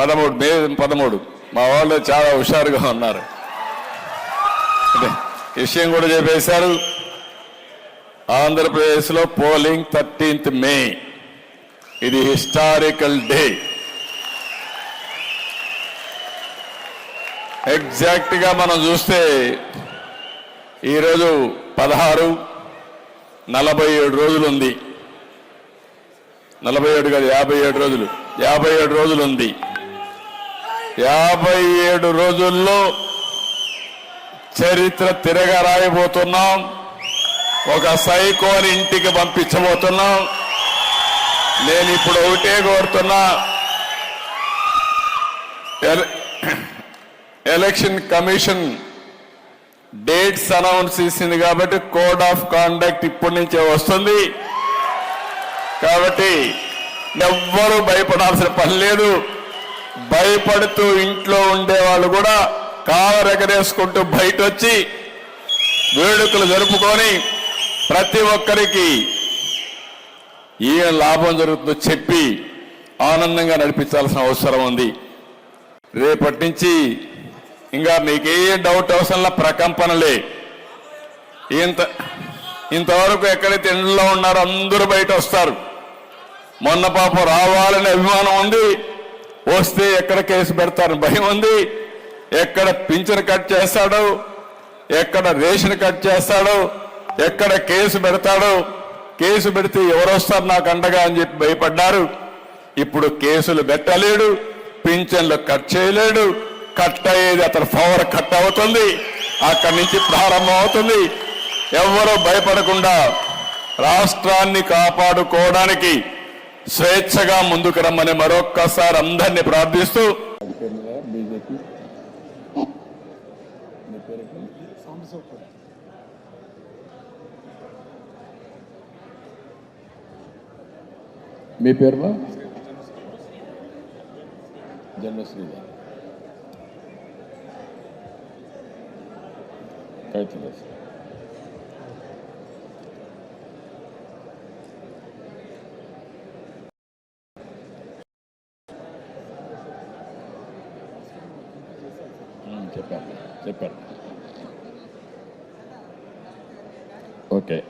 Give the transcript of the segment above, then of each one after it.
పదమూడు మే పదమూడు. మా వాళ్ళు చాలా హుషారుగా ఉన్నారు. విషయం కూడా చెప్పేశారు. ఆంధ్రప్రదేశ్లో పోలింగ్ థర్టీన్త్ మే. ఇది హిస్టారికల్ డే. ఎగ్జాక్ట్గా మనం చూస్తే ఈరోజు పదహారు నలభై ఏడు రోజులు ఉంది. నలభై ఏడు కాదు యాభై ఏడు రోజులు. యాభై ఏడు రోజులు ఉంది. యాభై ఏడు రోజుల్లో చరిత్ర తిరగరాయబోతున్నాం. ఒక సైకోని ఇంటికి పంపించబోతున్నాం. నేను ఇప్పుడు ఒకటే కోరుతున్నా ఎల- ఎలక్షన్ కమిషన్ డేట్స్ అనౌన్స్ చేసింది కాబట్టి కోడ్ ఆఫ్ కాండక్ట్ ఇప్పటి నుంచే వస్తుంది. కాబట్టి ఎవ్వరూ భయపడాల్సిన పని లేదు. భయపడుతూ ఇంట్లో ఉండేవాళ్ళు కూడా కావరెగరేసుకుంటూ బయట వచ్చి వేడుకలు జరుపుకొని ప్రతి ఒక్కరికి ఏ లాభం జరుగుతుందో చెప్పి ఆనందంగా నడిపించాల్సిన అవసరం ఉంది. రేపటి నుంచి ఇంకా మీకే డౌట్ అవసరంలా ప్రకంపనలే. ఇంత ఇంతవరకు ఎక్కడైతే ఇంట్లో ఉన్నారో అందరూ బయట వస్తారు మొన్న పాపం రావాలనే అభిమానం ఉంది. వస్తే ఎక్కడ కేసు పెడతారు? భయం ఉంది. ఎక్కడ పింఛన్ కట్ చేస్తాడో? ఎక్కడ రేషన్ కట్ చేస్తాడో? ఎక్కడ కేసు పెడతాడో? కేసు పెడితే ఎవరు వస్తారు నాకు అండగా అని చెప్పి భయపడ్డారు. ఇప్పుడు కేసులు పెట్టలేడు పింఛన్లు కట్ చేయలేడు. కట్ అయ్యేది అతని పవర్ కట్ అవుతుంది. అక్కడి నుంచి ప్రారంభం అవుతుంది. ఎవరూ భయపడకుండా రాష్ట్రాన్ని కాపాడుకోవడానికి స్వేచ్ఛగా ముందుకు రమ్మని మరొక్కసారి అందరినీ ప్రార్థిస్తూ మీ పేరుమా జన్మశ్రీ గారు కైతలేస్ చెప్పారు ఓకే.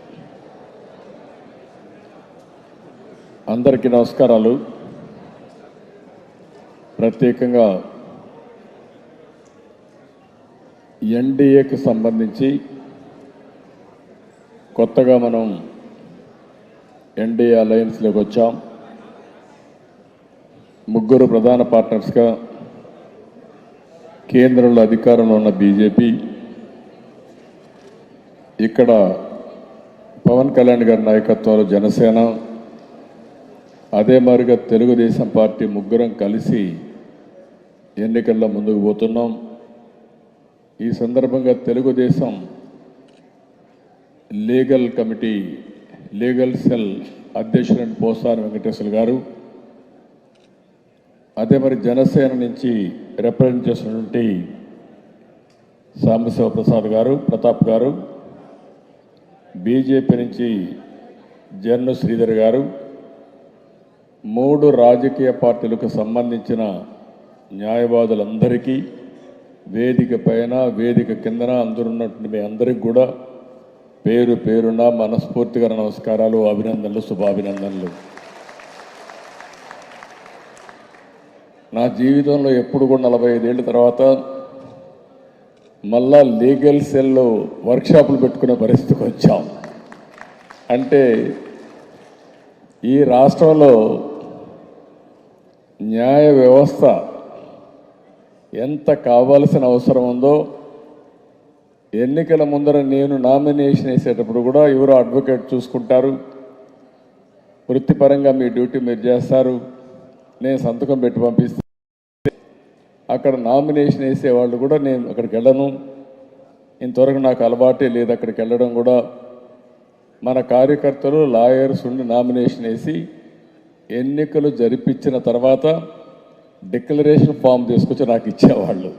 అందరికీ నమస్కారాలు. ప్రత్యేకంగా ఎన్డీఏకి సంబంధించి కొత్తగా మనం ఎన్డీఏ అలయన్స్లోకి వచ్చాం. ముగ్గురు ప్రధాన పార్ట్నర్స్గా కేంద్రంలో అధికారంలో ఉన్న బీజేపీ ఇక్కడ పవన్ కళ్యాణ్ గారి నాయకత్వంలో జనసేన అదే మారిగా తెలుగుదేశం పార్టీ ముగ్గురం కలిసి ఎన్నికల్లో ముందుకు పోతున్నాం. ఈ సందర్భంగా Telugu Desam legal committee legal cell అధ్యక్షుడు పోసాని వెంకటేశ్వర గారు అదే మరి జనసేన నుంచి రిప్రజెంట్ చేసినటువంటి సాంబశివ ప్రసాద్ గారు ప్రతాప్ గారు బీజేపీ నుంచి జన్ను శ్రీధర్ గారు మూడు రాజకీయ పార్టీలకు సంబంధించిన న్యాయవాదులందరికీ వేదిక పైన వేదిక కిందన అందరున్నటువంటి మీ అందరికి కూడా పేరు పేరున మనస్ఫూర్తిగా నమస్కారాలు అభినందనలు శుభాభినందనలు. నా జీవితంలో ఎప్పుడు కూడా నలభై ఐదేళ్ళ తర్వాత మళ్ళా లీగల్ సెల్లో వర్క్షాపులు పెట్టుకునే పరిస్థితికి వచ్చాం. అంటే ఈ రాష్ట్రంలో న్యాయ వ్యవస్థ ఎంత కావాల్సిన అవసరం ఉందో ఎన్నికల ముందర నేను నామినేషన్ వేసేటప్పుడు కూడా ఎవరో అడ్వకేట్ చూసుకుంటారు. వృత్తిపరంగా మీ డ్యూటీ మీరు చేస్తారు. నేను సంతకం పెట్టి పంపిస్తే అక్కడ నామినేషన్ వేసే వాళ్ళు కూడా నేను అక్కడికి వెళ్ళను. ఇంతవరకు నాకు అలవాటే లేదు అక్కడికి వెళ్ళడం కూడా. మన కార్యకర్తలు లాయర్స్ ఉండి నామినేషన్ వేసి ఎన్నికలు జరిపించిన తర్వాత డిక్లరేషన్ ఫామ్ తీసుకొచ్చి నాకు ఇచ్చేవాళ్ళు.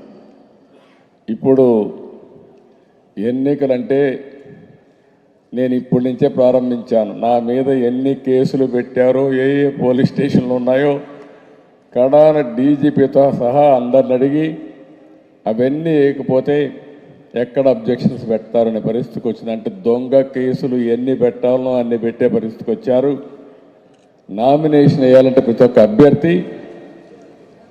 ఇప్పుడు ఎన్నికలంటే నేను ఇప్పటి నుంచే ప్రారంభించాను. నా మీద ఎన్ని కేసులు పెట్టారో ఏ ఏ పోలీస్ స్టేషన్లు ఉన్నాయో కడాన డీజీపీతో సహా అందరిని అడిగి అవన్నీ వేయకపోతే ఎక్కడ అబ్జెక్షన్స్ పెడతారనే పరిస్థితికి వచ్చింది అంటే దొంగ కేసులు ఎన్ని పెట్టాలో అన్ని పెట్టే పరిస్థితికి వచ్చారు. నామినేషన్ వేయాలంటే ప్రతి ఒక్క అభ్యర్థి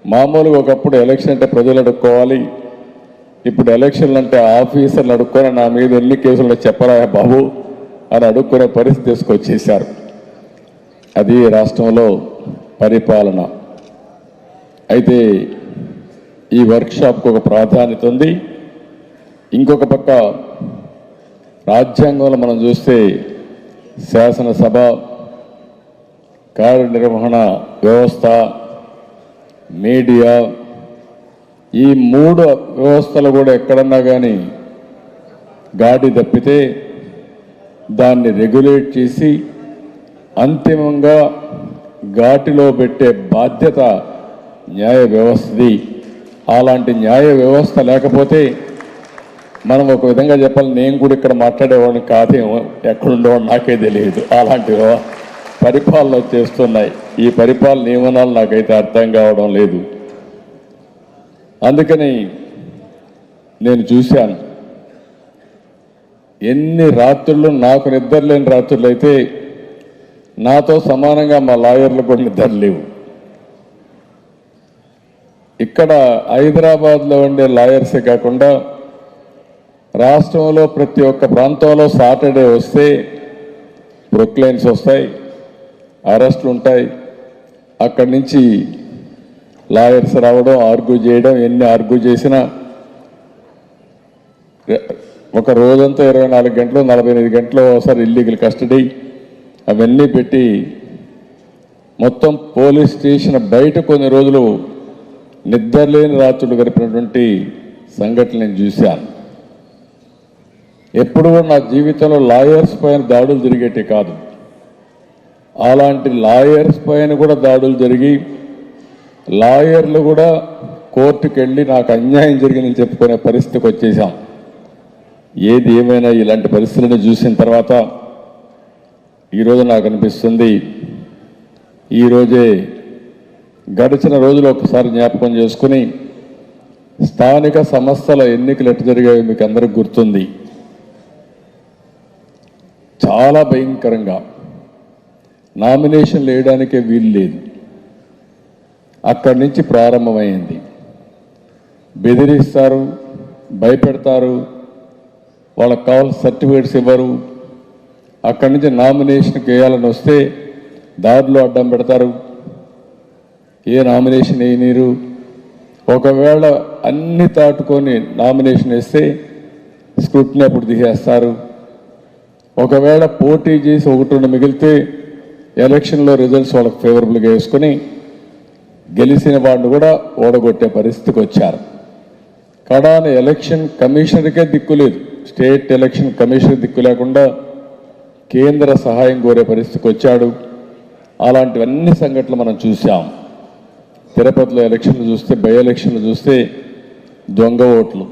మామూలుగా ఒకప్పుడు ఎలక్షన్ అంటే ప్రజలు అడుక్కోవాలి. ఇప్పుడు ఎలక్షన్లు అంటే ఆఫీసర్లు అడుక్కొని నా మీద ఎన్ని కేసులు చెప్పరా బాబు అని అడుక్కునే పరిస్థితి తీసుకొచ్చేశారు. అది రాష్ట్రంలో పరిపాలన. అయితే ఈ వర్క్షాప్కు ఒక ప్రాధాన్యత ఉంది. ఇంకొక పక్క రాజ్యాంగంలో మనం చూస్తే శాసనసభ కార్యనిర్వహణ వ్యవస్థ మీడియా ఈ మూడు వ్యవస్థలు కూడా ఎక్కడన్నా కానీ గాడి తప్పితే దాన్ని రెగ్యులేట్ చేసి అంతిమంగా ఘాటిలో పెట్టే బాధ్యత న్యాయ వ్యవస్థది. అలాంటి న్యాయ వ్యవస్థ లేకపోతే మనం ఒక విధంగా చెప్పాలి నేను కూడా ఇక్కడ మాట్లాడేవాడిని కాదేమో ఎక్కడుండేవాడు నాకే తెలియదు. అలాంటి పరిపాలన చేస్తున్నాయి. ఈ పరిపాలన నియమనాలు నాకైతే అర్థం కావడం లేదు. అందుకని నేను చూశాను. ఎన్ని రాత్రులు నాకు నిద్ర లేని రాత్రులు అయితే నాతో సమానంగా మా లాయర్లు కూడా నిద్ర లేవు. ఇక్కడ హైదరాబాద్లో ఉండే లాయర్సే కాకుండా రాష్ట్రంలో ప్రతి ఒక్క ప్రాంతంలో సాటర్డే వస్తే ప్రొక్లైన్స్ వస్తాయి అరెస్ట్లు ఉంటాయి. అక్కడి నుంచి లాయర్స్ రావడం ఆర్గ్యూ చేయడం ఎన్ని ఆర్గ్యూ చేసినా ఒక రోజంతా ఇరవై నాలుగు గంటలు నలభై ఎనిమిది గంటలు ఒకసారి ఇల్లీగల్ కస్టడీ అవన్నీ పెట్టి మొత్తం పోలీస్ స్టేషన్ బయట కొన్ని రోజులు నిద్రలేని రాత్రులు గడిపినటువంటి సంఘటనలు నేను చూశాను. ఎప్పుడు నా జీవితంలో లాయర్స్ పైన దాడులు జరిగేటి కాదు. అలాంటి లాయర్స్ పైన కూడా దాడులు జరిగి లాయర్లు కూడా కోర్టుకు వెళ్ళి నాకు అన్యాయం జరిగిందని చెప్పుకునే పరిస్థితికి వచ్చేసాం ఏది ఏమైనా ఇలాంటి పరిస్థితులను చూసిన తర్వాత ఈరోజు నాకు అనిపిస్తుంది ఈరోజే గడిచిన రోజులు ఒకసారి జ్ఞాపకం చేసుకుని స్థానిక సంస్థల ఎన్నికలు ఎట్టు జరిగాయో మీకు అందరికి గుర్తుంది. చాలా భయంకరంగా నామినేషన్ వేయడానికే వీలు లేదు. అక్కడి నుంచి ప్రారంభమైంది. బెదిరిస్తారు భయపెడతారు వాళ్ళకి కావాల్సిన సర్టిఫికేట్స్ ఇవ్వరు. అక్కడి నుంచి నామినేషన్కి వేయాలని వస్తే దారిలో అడ్డం పెడతారు. ఏ నామినేషన్ వేయనీరు ఒకవేళ అన్ని దాటుకొని నామినేషన్ వేస్తే స్క్రూట్ని అప్పుడు తీసేస్తారు ఒకవేళ పోటీ చేసి ఒకటి రెండు మిగిలితే ఎలక్షన్లో రిజల్ట్స్ వాళ్ళకి ఫేవరబుల్గా వేసుకొని గెలిచిన వాళ్ళు కూడా ఓడగొట్టే పరిస్థితికి వచ్చారు. కడాన ఎలక్షన్ కమిషనర్కే దిక్కు లేదు. స్టేట్ ఎలక్షన్ కమిషనర్ దిక్కు లేకుండా కేంద్ర సహాయం కోరే పరిస్థితికి వచ్చాడు. అలాంటివన్నీ సంఘటనలు మనం చూసాం తిరుపతిలో ఎలక్షన్లు చూస్తే బై ఎలక్షన్లు చూస్తే దొంగ ఓట్లు.